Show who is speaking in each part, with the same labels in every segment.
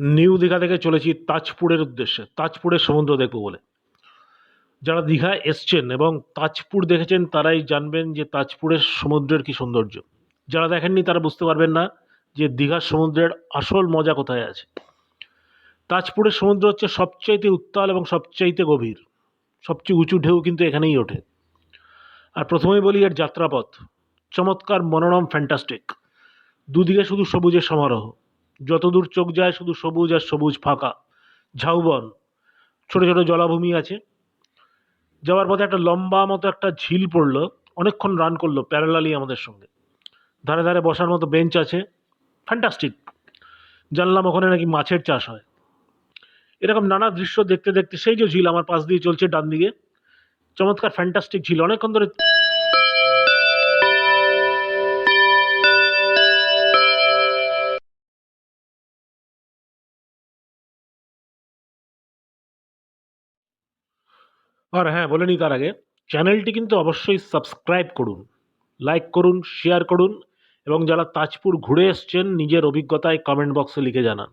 Speaker 1: New Digha থেকে চলেছি তাজপুরের উদ্দেশ্যে। তাজপুরের সমুদ্র দেখব বলে। যারা দীঘায় এসছেন এবং তাজপুর দেখেছেন, তারাই জানবেন যে তাজপুরের সমুদ্রের কি সৌন্দর্য। যারা দেখেননি, তারা বুঝতে পারবেন না যে দীঘার সমুদ্রের আসল মজা কোথায় আছে। তাজপুরের সমুদ্র হচ্ছে সবচাইতে উত্তাল এবং সবচাইতে গভীর। সবচেয়ে উঁচু ঢেউ কিন্তু এখানেই ওঠে। আর প্রথমেই বলি এর যাত্রাপথ। চমৎকার মনোরম ফ্যান্টাস্টিক দুদিকে শুধু সবুজের সমারোহ। যতদূর চোখ যায় শুধু সবুজ আর সবুজ ফাঁকা। ঝাউবন ছোট ছোট জলাভূমি আছে। যাওয়ার পথে একটা লম্বা মতো একটা ঝিল পড়ল। অনেকক্ষণ রান করল প্যারালালি আমাদের সঙ্গে। ধারে ধারে বসার মতো বেঞ্চ আছে। ফ্যান্টাস্টিক জানলাম ওখানে নাকি মাছের চাষ হয়। এরকম নানা দৃশ্য দেখতে দেখতে সেই যে ঝিল আমার পাশ দিয়ে চলছে ডান দিকে চমৎকার ফ্যান্টাস্টিক ঝিল। অনেকক্ষণ ধরে আর হ্যাঁ বলে নিই তার আগে চ্যানেলটি কিন্তু অবশ্যই সাবস্ক্রাইব করুন লাইক করুন শেয়ার করুন, এবং যারা তাজপুর ঘুরে এসছেন, নিজের অভিজ্ঞতায় কমেন্ট বক্সে লিখে জানান।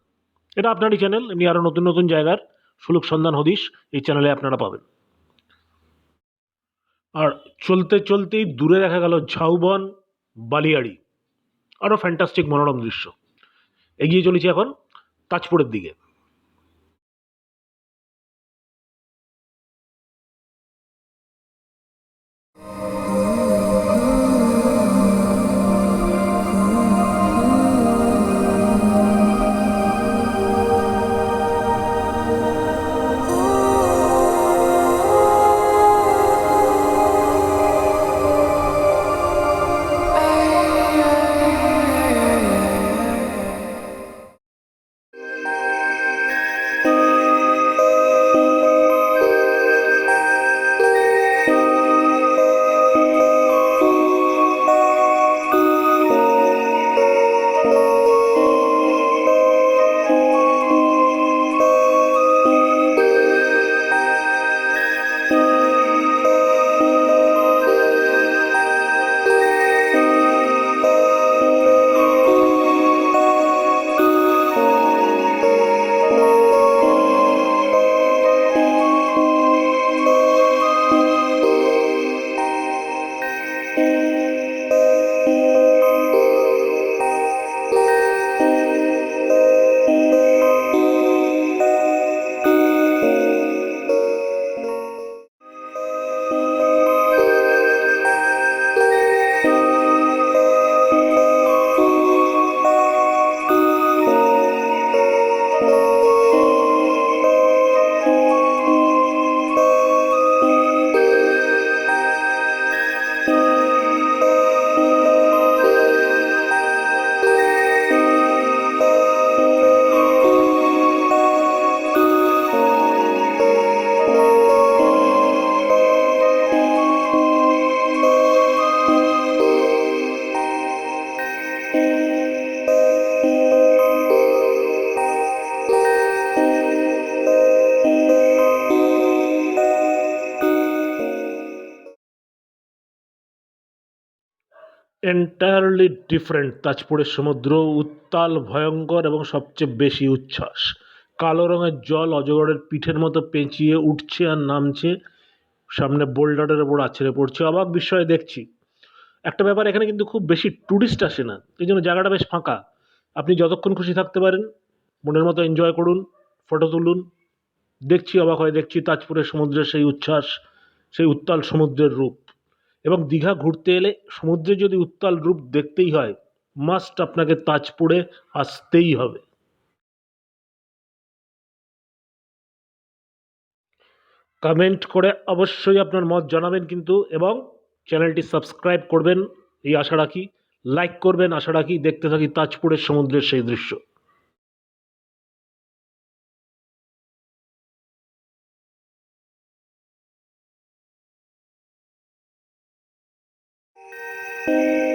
Speaker 1: এটা আপনারই চ্যানেল এমনি আরও নতুন নতুন জায়গার সুলুক সন্ধান হদিশ, এই চ্যানেলে আপনারা পাবেন। আর চলতে চলতেই দূরে দেখা গেল ঝাউবন, বালিয়াড়ি। আরও ফ্যান্টাস্টিক মনোরম দৃশ্য। এগিয়ে চলেছি এখন তাজপুরের দিকে। এন্টায়ারলি ডিফারেন্ট তাজপুরের সমুদ্র, উত্তাল, ভয়ঙ্কর এবং সবচেয়ে বেশি উচ্ছ্বাস। কালো রঙের জল অজগরের পিঠের মতো পেঁচিয়ে উঠছে আর নামছে, সামনে বোল্ডারের ওপর আছড়ে পড়ছে। অবাক বিস্ময়ে দেখছি। একটা ব্যাপার এখানে কিন্তু খুব বেশি ট্যুরিস্ট আসে না, এই জন্য জায়গাটা বেশ ফাঁকা। আপনি যতক্ষণ খুশি থাকতে পারেন, মনের মতো এনজয় করুন ফটো তুলুন। দেখছি, অবাক হয়ে দেখছি তাজপুরের সমুদ্রের সেই উচ্ছ্বাস, সেই উত্তাল সমুদ্রের রূপ। এবং দীঘা ঘুরতে এলে সমুদ্রে যদি উত্তাল রূপ দেখতেই হয় মাস্ট আপনাকে তাজপুরে আসতেই হবে। কমেন্ট করে অবশ্যই আপনার মত জানাবেন কিন্তু এবং চ্যানেলটি সাবস্ক্রাইব করবেন, এই আশা রাখি। লাইক করবেন, আশা রাখি দেখতে থাকি তাজপুরের সমুদ্রের সেই দৃশ্য।
Speaker 2: Thank you.